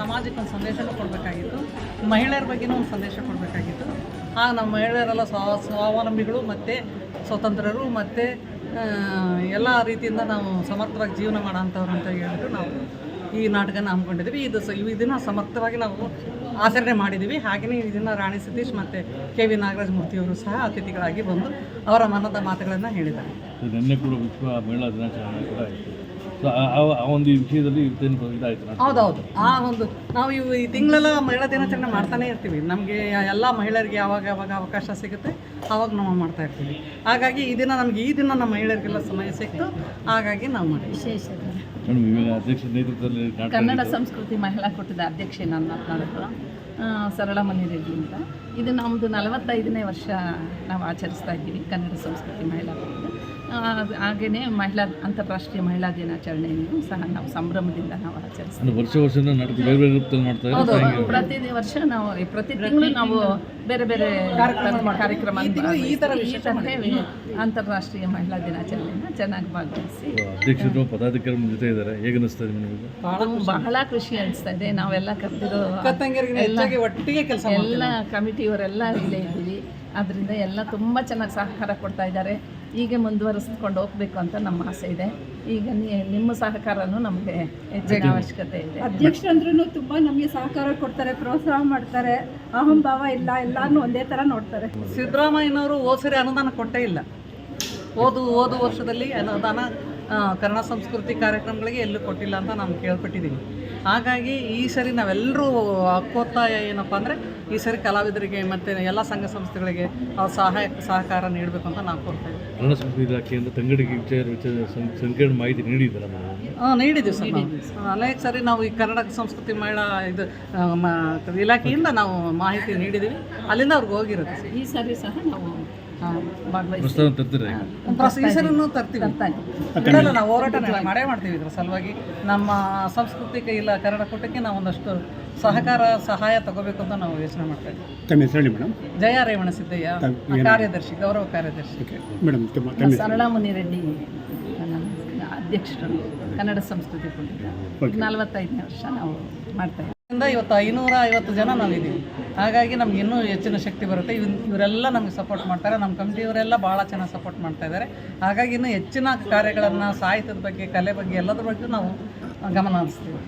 ಸಮಾಜಕ್ಕೆ ಒಂದು ಸಂದೇಶನೂ ಕೊಡಬೇಕಾಗಿತ್ತು. ಮಹಿಳೆಯರ ಬಗ್ಗೆನೂ ಒಂದು ಸಂದೇಶ ಕೊಡಬೇಕಾಗಿತ್ತು. ಆಗ ನಮ್ಮ ಮಹಿಳೆಯರೆಲ್ಲ ಸ್ವ, ಸ್ವಾವಲಂಬಿಗಳು ಮತ್ತು ಸ್ವತಂತ್ರರು ಮತ್ತು ಎಲ್ಲ ರೀತಿಯಿಂದ ನಾವು ಸಮರ್ಥವಾಗಿ ಜೀವನ ಮಾಡೋಂಥವ್ರು ಅಂತ ಹೇಳ್ಬಿಟ್ಟು ನಾವು ಈ ನಾಟಕನ ಹಮ್ಮಿಕೊಂಡಿದ್ದೀವಿ. ಇದು ಇದನ್ನು ಸಮರ್ಥವಾಗಿ ನಾವು ಆಚರಣೆ ಮಾಡಿದ್ದೀವಿ. ಹಾಗೆಯೇ ಇದನ್ನು ರಾಣಿ ಸತೀಶ್ ಮತ್ತು ಕೆ ವಿ ನಾಗರಾಜ್ ಮೂರ್ತಿಯವರು ಸಹ ಅತಿಥಿಗಳಾಗಿ ಬಂದು ಅವರ ಮನದ ಮಾತುಗಳನ್ನು ಹೇಳಿದ್ದಾರೆ. ನಿನ್ನೆ ಕೂಡ ವಿಶ್ವ ಮಹಿಳಾ ದಿನಾಚರಣೆ ಸೊ ಆ- ಒಂದು ವಿಷಯದಲ್ಲಿ ಇದಾಯಿತು ಹೌದೌದು. ಆ ಒಂದು ನಾವು ಇವು ಈ ತಿಂಗಳೆಲ್ಲ ಮಹಿಳಾ ದಿನಾಚರಣೆ ಮಾಡ್ತಾನೆ ಇರ್ತೀವಿ. ನಮಗೆ ಎಲ್ಲ ಮಹಿಳೆಯರಿಗೆ ಯಾವಾಗ ಯಾವಾಗ ಅವಕಾಶ ಸಿಗುತ್ತೆ. ಆವಾಗ ನಾವು ಮಾಡ್ತಾ ಇರ್ತೀವಿ. ಹಾಗಾಗಿ ಈ ದಿನ ನಮಗೆ ಈ ದಿನ ನಮ್ಮ ಮಹಿಳೆಯರಿಗೆಲ್ಲ ಸಮಯ ಸಿಕ್ತು. ಹಾಗಾಗಿ ನಾವು ಮಾಡ್ತೀವಿ. ವಿಶೇಷ ಕನ್ನಡ ಸಂಸ್ಕೃತಿ ಮಹಿಳಾ ಕೂಟದ ಅಧ್ಯಕ್ಷೆ ನಾನು ಮಾತನಾಡೋದು ಸರಳ ಮನೆಯಲ್ಲಿ ಅಂತ. ಇದು ನಮ್ಮದು ನಲವತ್ತೈದನೇ ವರ್ಷ ನಾವು ಆಚರಿಸ್ತಾ ಇದ್ದೀವಿ ಕನ್ನಡ ಸಂಸ್ಕೃತಿ ಮಹಿಳಾ ಹಾಗೆಯೇ ಮಹಿಳಾ ಅಂತಾರಾಷ್ಟ್ರೀಯ ಮಹಿಳಾ ದಿನಾಚರಣೆಯನ್ನು ಸಹ ನಾವು ಸಂಭ್ರಮದಿಂದ ನಾವು ಆಚರಿಸ್ತೀವಿ ವರ್ಷ ವರ್ಷ ಪ್ರತಿ ವರ್ಷ ನಾವು ಪ್ರತಿ ತಿಂಗಳು ನಾವು ಬೇರೆ ಬೇರೆ ಕಾರ್ಯಕ್ರಮ ಈ ಥರನೇ ಅಂತಾರಾಷ್ಟ್ರೀಯ ಮಹಿಳಾ ದಿನಾಚರಣೆಯನ್ನು ಚೆನ್ನಾಗಿ ಭಾಗವಹಿಸಿ. ಅಧ್ಯಕ್ಷರು ಪದಾಧಿಕಾರಿ ಜೊತೆ ಇದ್ದಾರೆ. ಹೇಗೆ ಅನಿಸ್ತಾ ಇದೆ ನಿಮಗೆ? ನಮ್ಗೆ ಬಹಳ ಖುಷಿ ಅನಿಸ್ತಾ ಇದೆ. ನಾವೆಲ್ಲ ಕರೆದಿರೋ ಒಟ್ಟಿಗೆ ಕೆಲಸ ಎಲ್ಲ ಕಮಿಟಿಯವರೆಲ್ಲ ಇಲ್ಲೇ ಇದ್ದೀವಿ. ಅದರಿಂದ ಎಲ್ಲ ತುಂಬ ಚೆನ್ನಾಗಿ ಸಹಕಾರ ಕೊಡ್ತಾ ಇದ್ದಾರೆ. ಹೀಗೆ ಮುಂದುವರಿಸ್ಕೊಂಡು ಹೋಗ್ಬೇಕು ಅಂತ ನಮ್ಮ ಆಸೆ ಇದೆ. ಈಗ ನೀ- ನಿಮ್ಮ ಸಹಕಾರನೂ ನಮಗೆ ಹೆಚ್ಚಿನ ಅವಶ್ಯಕತೆ ಇದೆ. ಅಧ್ಯಕ್ಷರಂದ್ರೂ ತುಂಬ ನಮಗೆ ಸಹಕಾರ ಕೊಡ್ತಾರೆ ಪ್ರೋತ್ಸಾಹ ಮಾಡ್ತಾರೆ ಅಹಂಭಾವ ಇಲ್ಲ ಎಲ್ಲಾನು ಒಂದೇ ಥರ ನೋಡ್ತಾರೆ. ಸಿದ್ದರಾಮಯ್ಯನವರು ಓಸರಿ ಸರಿ ಅನುದಾನ ಕೊಟ್ಟೇ ಇಲ್ಲ. ಓದು ಓದು ವರ್ಷದಲ್ಲಿ ಅನುದಾನ ಕನ್ನಡ ಸಂಸ್ಕೃತಿ ಕಾರ್ಯಕ್ರಮಗಳಿಗೆ ಎಲ್ಲೂ ಕೊಟ್ಟಿಲ್ಲ ಅಂತ ನಾನು ಕೇಳ್ಪಟ್ಟಿದ್ದೀನಿ. ಹಾಗಾಗಿ ಈ ಸರಿ ನಾವೆಲ್ಲರೂ ಹಕ್ಕೊತ್ತಾಯ ಏನಪ್ಪ ಅಂದರೆ ಈ ಸರಿ ಕಲಾವಿದರಿಗೆ ಮತ್ತು ಎಲ್ಲ ಸಂಘ ಸಂಸ್ಥೆಗಳಿಗೆ ಅವ್ರ ಸಹಾಯ ಸಹಕಾರ ನೀಡಬೇಕು ಅಂತ ನಾವು ಕೊಡ್ತೇವೆ ಕನ್ನಡ ಸಂಸ್ಕೃತಿ ಇಲಾಖೆಯಿಂದ ತಂಗಡಿಗೆ ವಿಚಾರ ವಿಚಾರ ಸಂ- ಸಂಕೀರ್ಣ ಮಾಹಿತಿ ನೀಡಿದ್ದೀರಾ ಹಾಂ ನೀಡಿದ್ದೀವಿ ಸರ್ ನಾವು. ಅನೇಕ ಸರಿ ನಾವು ಈ ಕನ್ನಡ ಸಂಸ್ಕೃತಿ ಮಹಿಳಾ ಇದು ಇಲಾಖೆಯಿಂದ ನಾವು ಮಾಹಿತಿ ನೀಡಿದ್ದೀವಿ. ಅಲ್ಲಿಂದ ಅವ್ರಿಗೆ ಹೋಗಿರುತ್ತೆ ಈ ಸರಿ ಸಹ ನಾವು ಪ್ರಸ್ತಾವ ತರ್ತೀರಾ ಈ ತರ್ತೀವಿ ಬಿಡಲ್ಲ ನಾವು ಹೋರಾಟ ನಡೆ- ಮಾಡೇ ಮಾಡ್ತೀವಿ ಇದ್ರ ಸಲುವಾಗಿ. ನಮ್ಮ ಸಾಂಸ್ಕೃತಿಕ ಇಲ್ಲ ಕನ್ನಡ ಕೂಟಕ್ಕೆ ನಾವು ಒಂದಷ್ಟು ಸಹಕಾರ ಸಹಾಯ ತಗೋಬೇಕು ಅಂತ ನಾವು ಯೋಚನೆ ಮಾಡ್ತಾ ಇದ್ದೀವಿ. ಮೇಡಮ್. ಜಯ ರೇವಣ ಸಿದ್ದಯ್ಯ ಕಾರ್ಯದರ್ಶಿ ಗೌರವ ಕಾರ್ಯದರ್ಶಿ. ಮೇಡಮ್ ಸರಳಾ ಮುನಿರೆಡ್ಡಿ ಅಧ್ಯಕ್ಷರು ಕನ್ನಡ ಸಂಸ್ಕೃತಿ ಕೂಟ ನಲವತ್ತೈದನೇ ವರ್ಷ ನಾವು ಮಾಡ್ತಾ ಇದ್ದೀವಿ. ಇಂದ ಇವತ್ತು ಐನೂರ ಐವತ್ತು ಜನ ನಾವಿದ್ದೀವಿ. ಹಾಗಾಗಿ ನಮ್ಗೆ ಇನ್ನೂ ಹೆಚ್ಚಿನ ಶಕ್ತಿ ಬರುತ್ತೆ. ಇವ್ ಇವರೆಲ್ಲ ನಮಗೆ ಸಪೋರ್ಟ್ ಮಾಡ್ತಾರೆ. ನಮ್ಮ ಕಮಿಟಿಯವರೆಲ್ಲ ಭಾಳ ಚೆನ್ನಾಗಿ ಸಪೋರ್ಟ್ ಮಾಡ್ತಾ ಇದ್ದಾರೆ ಹಾಗಾಗಿ ಇನ್ನೂ ಹೆಚ್ಚಿನ ಕಾರ್ಯಗಳನ್ನು ಸಾಹಿತ್ಯದ ಬಗ್ಗೆ, ಕಲೆ ಬಗ್ಗೆ ಎಲ್ಲದ್ರ ಬಗ್ಗೆ ನಾವು ಗಮನ ಹರಿಸ್ತೀವಿ.